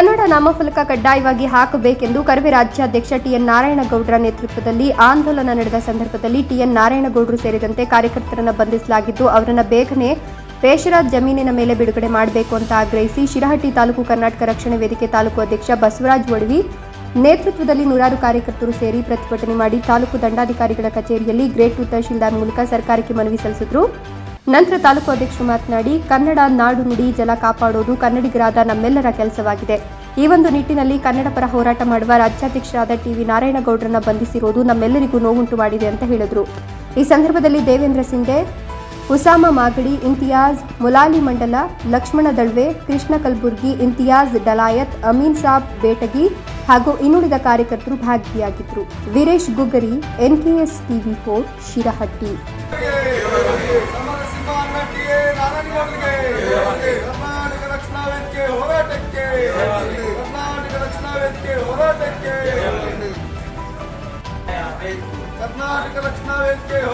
ಕನ್ನಡ ನಾಮಫಲಕ ಕಡ್ಡಾಯವಾಗಿ ಹಾಕಬೇಕೆಂದು ಕರವೇ ರಾಜ್ಯಾಧ್ಯಕ್ಷ ಟಿಎನ್ ನಾರಾಯಣಗೌಡರ ನೇತೃತ್ವದಲ್ಲಿ ಆಂದೋಲನ ನಡೆದ ಸಂದರ್ಭದಲ್ಲಿ ಟಿಎನ್ ನಾರಾಯಣಗೌಡರು ಸೇರಿದಂತೆ ಕಾರ್ಯಕರ್ತರನ್ನು ಬಂಧಿಸಲಾಗಿದ್ದು, ಅವರನ್ನು ಬೇಗನೆ ಪೇಷರಾಜ್ ಜಮೀನಿನ ಮೇಲೆ ಬಿಡುಗಡೆ ಮಾಡಬೇಕು ಅಂತ ಆಗ್ರಹಿಸಿ ಶಿರಹಟ್ಟಿ ತಾಲೂಕು ಕರ್ನಾಟಕ ರಕ್ಷಣೆ ವೇದಿಕೆ ತಾಲೂಕು ಅಧ್ಯಕ್ಷ ಬಸವರಾಜ್ ಒಡವಿ ನೇತೃತ್ವದಲ್ಲಿ ನೂರಾರು ಕಾರ್ಯಕರ್ತರು ಸೇರಿ ಪ್ರತಿಭಟನೆ ಮಾಡಿ ತಾಲೂಕು ದಂಡಾಧಿಕಾರಿಗಳ ಕಚೇರಿಯಲ್ಲಿ ಗ್ರೇಟ್ ಟು ತಹಶೀಲ್ದಾರ್ ಮೂಲಕ ಸರ್ಕಾರಕ್ಕೆ ಮನವಿ ಸಲ್ಲಿಸಿದ್ರು. ನಂತರ ತಾಲೂಕು ಅಧ್ಯಕ್ಷರು ಮಾತನಾಡಿ, ಕನ್ನಡ ನಾಡು ನುಡಿ ಜಲ ಕಾಪಾಡೋದು ಕನ್ನಡಿಗರಾದ ನಮ್ಮೆಲ್ಲರ ಕೆಲಸವಾಗಿದೆ. ಈ ಒಂದು ನಿಟ್ಟಿನಲ್ಲಿ ಕನ್ನಡ ಪರ ಹೋರಾಟ ಮಾಡುವ ರಾಜ್ಯಾಧ್ಯಕ್ಷರಾದ ಟಿವಿ ನಾರಾಯಣಗೌಡರನ್ನ ಬಂಧಿಸಿರುವುದು ನಮ್ಮೆಲ್ಲರಿಗೂ ನೋವುಂಟು ಮಾಡಿದೆ ಅಂತ ಹೇಳಿದರು. ಈ ಸಂದರ್ಭದಲ್ಲಿ ದೇವೇಂದ್ರ ಸಿಂಧೆ ಉಸಾಮ ಮಾಗಡಿ ಇಂತಿಯಾಜ್ ಮುಲಾಲಿ ಮಂಡಲ, ಲಕ್ಷ್ಮಣ ದಳ್ವೆ, ಕೃಷ್ಣ ಕಲಬುರ್ಗಿ ಇಂತಿಯಾಜ್ ಡಲಾಯತ್ ಅಮೀನ್ ಸಾಬ್ ಬೇಟಗಿ ಹಾಗೂ ಇನ್ನುಳಿದ ಕಾರ್ಯಕರ್ತರು ಭಾಗಿಯಾಗಿದ್ದರು Veeresh Guggari NKS TV four, Shirahatti. Karnataka Rakshana Vedike ಹೋರಾಟಕ್ಕೆ ಕರ್ನಾಟಕ ರಕ್ಷಣಾ ವೇದಿಕೆ ಹೋರಾಟಕ್ಕೆ